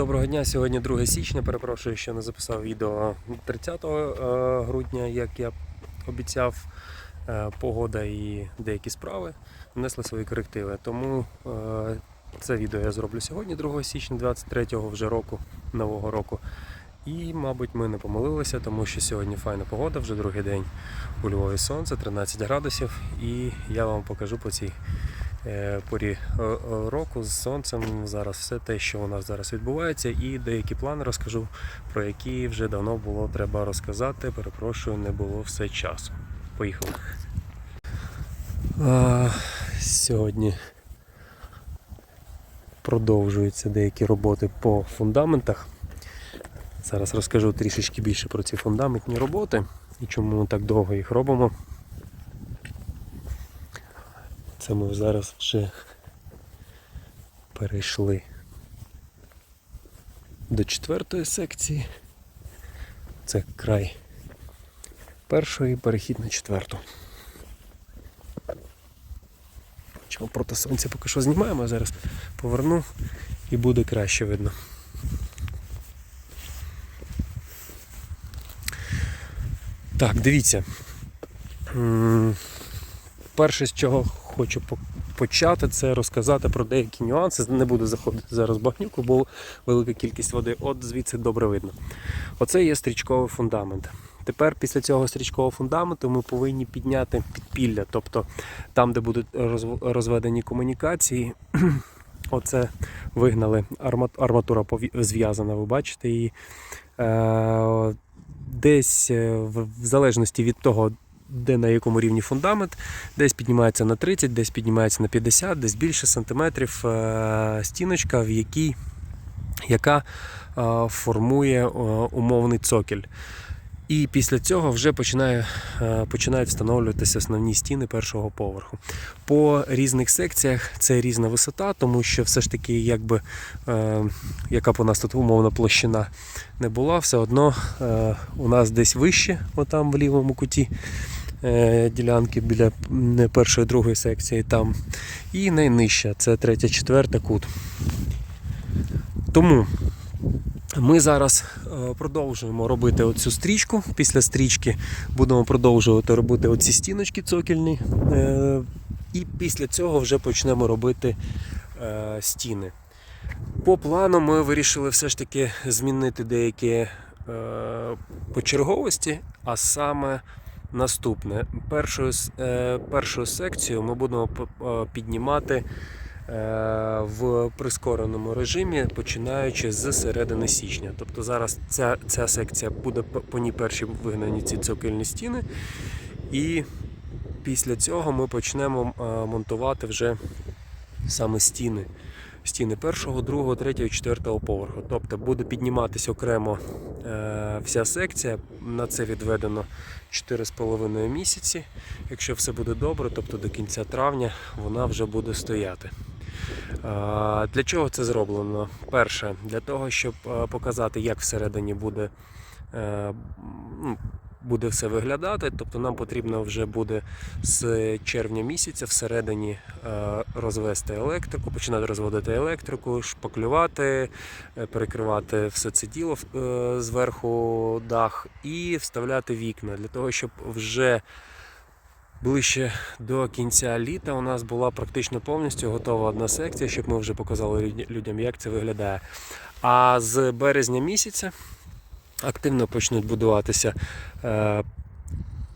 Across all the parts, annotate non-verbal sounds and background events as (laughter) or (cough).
Доброго дня. Сьогодні 2 січня. Перепрошую, що не записав відео 30 е, грудня, як я обіцяв. Е, Погода і деякі справи внесли свої корективи. Тому е, це відео я зроблю сьогодні, 2 січня 23-го вже року, нового року. І, мабуть, ми не помилилися, тому що сьогодні файна погода, вже другий день у Львові сонце, 13 градусів. І я вам покажу по цій порі е, е, року з сонцем зараз все те, що у нас зараз відбувається, і деякі плани розкажу, про які вже давно було треба розказати. Перепрошую, не було все часу. Поїхали. А, сьогодні продовжуються деякі роботи по фундаментах. Зараз розкажу трішечки більше про ці фундаментні роботи і чому ми так довго їх робимо. Це ми зараз вже перейшли до четвертої секції. Це край першої, перехід на четверту. Чого проти сонця поки що знімаємо, а зараз поверну і буде краще видно. Так, дивіться. Перше, з чого хочу почати, це розказати про деякі нюанси. Не буду заходити зараз в багнюку, бо велика кількість води. От звідси добре видно. Оце є стрічковий фундамент. Тепер після цього стрічкового фундаменту ми повинні підняти підпілля, тобто там, де будуть розведені комунікації. (clears throat) Оце вигнали арматура зв'язана, ви бачите її. Е, Десь е, в в залежності від того, де на якому рівні фундамент, десь піднімається на 30, десь піднімається на 50, десь більше сантиметрів е, стіночка, в якій яка е, формує е, умовний цокіль. І після цього вже починає, починають встановлюватися основні стіни першого поверху. По різних секціях це різна висота, тому що все ж таки, якби, е, яка б у нас тут умовна площина не була, все одно е, у нас десь вище, отам в лівому куті ділянки біля першої другої секції там. І найнижча це третя, четверта кут. Тому ми зараз е, продовжуємо робити оцю стрічку. Після стрічки будемо продовжувати робити оці стіночки цокільні. Е, І після цього вже почнемо робити е, стіни. По плану ми вирішили все ж таки змінити деякі е, почерговості, а саме наступне. Першою, с- е, першою секцією ми будемо е, піднімати е, в прискореному режимі, починаючи з середини січня. Тобто зараз ця, ця секція буде по ній перші вигнані ці цокольні стіни. І після цього ми почнемо монтувати вже саме стіни. Стіни першого, другого, третього, четвертого поверху. Тобто буде підніматися окремо е, вся секція. На це відведено 4,5 місяці. Якщо все буде добре, тобто до кінця травня вона вже буде стояти. А, Для чого це зроблено? Перше, для того, щоб е, показати, як всередині буде, е, буде все виглядати. Тобто нам потрібно вже буде з червня місяця всередині е, розвести електрику, починати розводити електрику, шпаклювати, е, перекривати все це діло е, зверху дах і вставляти вікна для того, щоб вже ближче до кінця літа у нас була практично повністю готова одна секція, щоб ми вже показали людям, як це виглядає. А з березня місяця активно почнуть будуватися. е,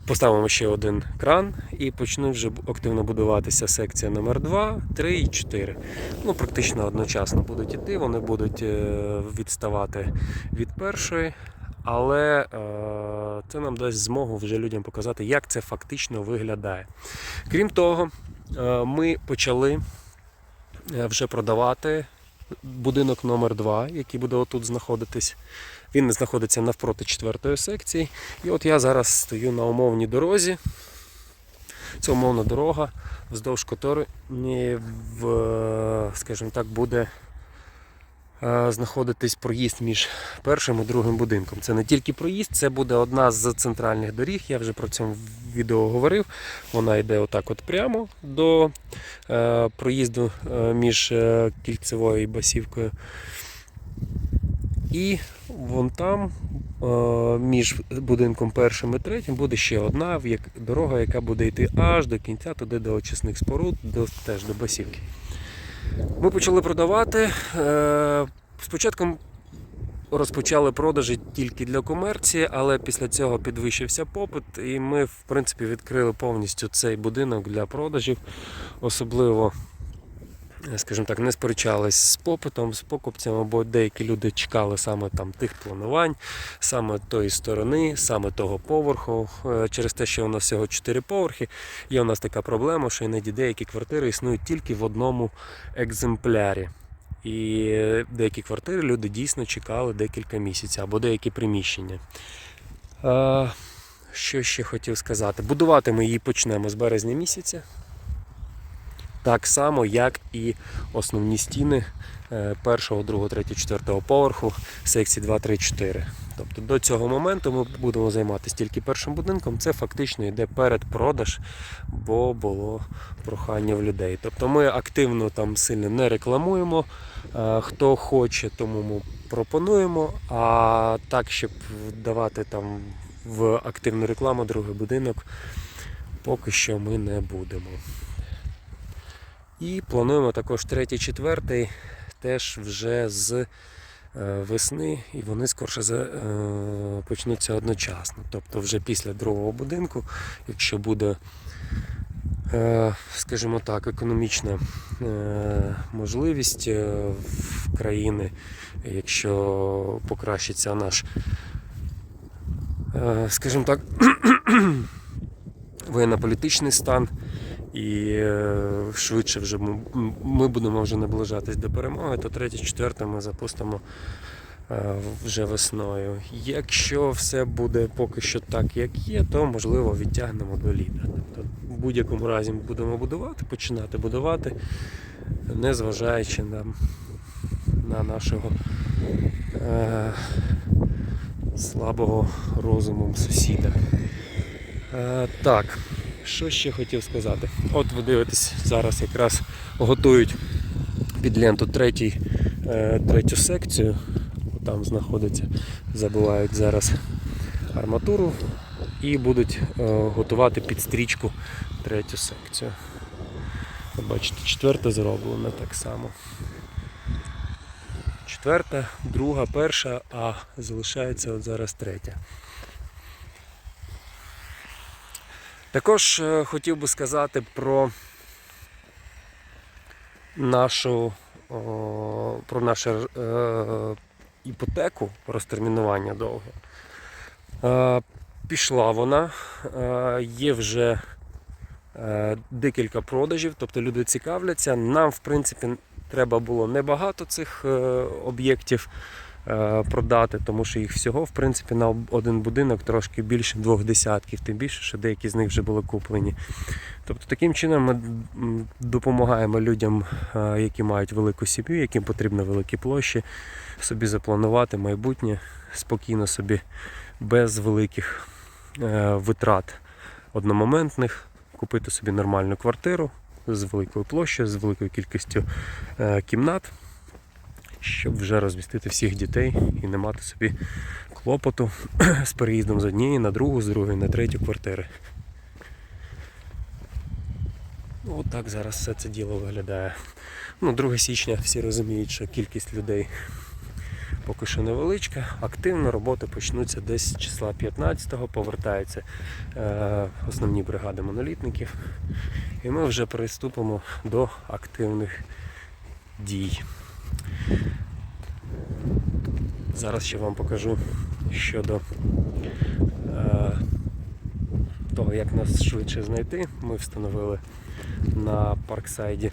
Поставимо ще один кран і почнуть вже активно будуватися секція номер 2, 3 і 4. Ну, практично одночасно будуть іти, вони будуть е, відставати від першої, але е, це нам дасть змогу вже людям показати, як це фактично виглядає. Крім того, ми почали вже продавати будинок номер 2 який буде отут знаходитись. Він знаходиться навпроти четвертої секції. І от я зараз стою на умовній дорозі. Це умовна дорога, вздовж котрої, скажімо так, буде е, знаходитись проїзд між першим і другим будинком. Це не тільки проїзд, це буде одна з центральних доріг. Я вже про це відео говорив. Вона йде отак от прямо до е, проїзду е, між е, кільцевою і басівкою. І вон там, е, між будинком першим і третім, буде ще одна дорога, яка буде йти аж до кінця, туди до очисних споруд, до, теж до басівки. Ми почали продавати. Е, Спочатку розпочали продажі тільки для комерції, але після цього підвищився попит, і ми, в принципі, відкрили повністю цей будинок для продажів. Особливо, скажімо так, не сперечались з попитом, з покупцями, бо деякі люди чекали саме там тих планувань, саме тої сторони, саме того поверху. Е, Через те, що у нас всього 4 поверхи, є у нас така проблема, що іноді деякі квартири існують тільки в одному екземплярі. І деякі квартири люди дійсно чекали декілька місяців або деякі приміщення. Е, Що ще хотів сказати? Будувати ми її почнемо з березня місяця. Так само, як і основні стіни е, першого, другого, третього, четвертого поверху секції 2, 3, 4. Тобто до цього моменту ми будемо займатися тільки першим будинком. Це фактично йде передпродаж, бо було прохання в людей. Тобто ми активно там сильно не рекламуємо. Е, Хто хоче, тому ми пропонуємо. А так, щоб давати там в активну рекламу другий будинок, поки що ми не будемо. І плануємо також третій, четвертий теж вже з е, весни, і вони скорше е, почнуться одночасно. Тобто вже після другого будинку, якщо буде, е, скажімо так, економічна можливість в країни, якщо покращиться наш, скажімо так, (clears throat) воєнно-політичний стан. І е, швидше вже ми, будемо вже наближатись до перемоги, то третє, четверте ми запустимо е, вже весною. Якщо все буде поки що так, як є, то можливо відтягнемо до літа. Тобто в будь-якому разі ми будемо будувати, починати будувати, незважаючи на, на нашого е, слабого розумом сусіда. Е, так. Що ще хотів сказати? От ви дивитесь, зараз якраз готують під ленту третій, е, третю секцію. Там знаходиться, забивають зараз арматуру і будуть е, готувати під стрічку третю секцію. Бачите, четверта зроблена так само. Четверта, друга, перша, а залишається от зараз третя. Також е, хотів би сказати про нашу про нашу е, іпотеку розтермінування довге. Е, пішла вона, є вже декілька продажів, тобто люди цікавляться. Нам, в принципі, треба було небагато цих об'єктів продати, тому що їх всього, в принципі, на один будинок трошки більше двох десятків, тим більше, що деякі з них вже були куплені. Тобто таким чином ми допомагаємо людям, е, які мають велику сім'ю, яким потрібно великі площі, собі запланувати майбутнє спокійно собі, без великих е, витрат одномоментних, купити собі нормальну квартиру з великою площею, з великою кількістю е, кімнат щоб вже розмістити всіх дітей і не мати собі клопоту (clears throat) з переїздом з однієї на другу, з другої на третю квартири. Ну, От так зараз все це діло виглядає. Ну, 2 січня всі розуміють, що кількість людей поки що невеличка. Активно роботи почнуться десь з числа 15-го, повертаються е, основні бригади монолітників. І ми вже приступимо до активних дій. Зараз ще вам покажу щодо е, того, як нас швидше знайти. Ми встановили на парксайді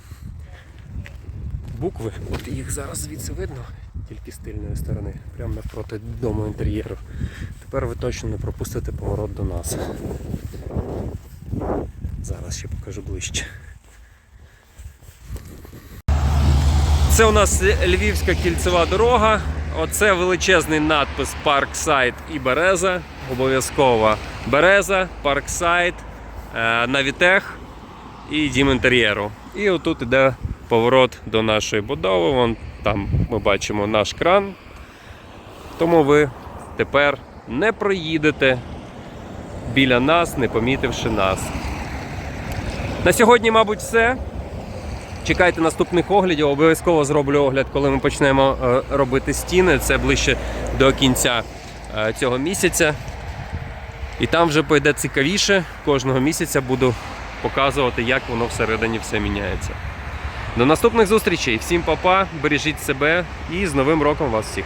букви. От їх зараз звідси видно, тільки з тильної сторони, прямо навпроти дому інтер'єру. Тепер ви точно не пропустите поворот до нас. Зараз ще покажу ближче. Це у нас Львівська кільцева дорога. Оце величезний надпис Парксайд і Береза. Обов'язково Береза, Парксайд, е, Навітех і Дім інтер'єру. І отут іде поворот до нашої будови. Вон там ми бачимо наш кран. Тому ви тепер не проїдете біля нас, не помітивши нас. На сьогодні, мабуть, все. Чекайте наступних оглядів. Обов'язково зроблю огляд, коли ми почнемо е, робити стіни. Це ближче до кінця е, цього місяця. І там вже пойде цікавіше. Кожного місяця буду показувати, як воно всередині все міняється. До наступних зустрічей. Всім па-па, бережіть себе і з Новим роком вас всіх!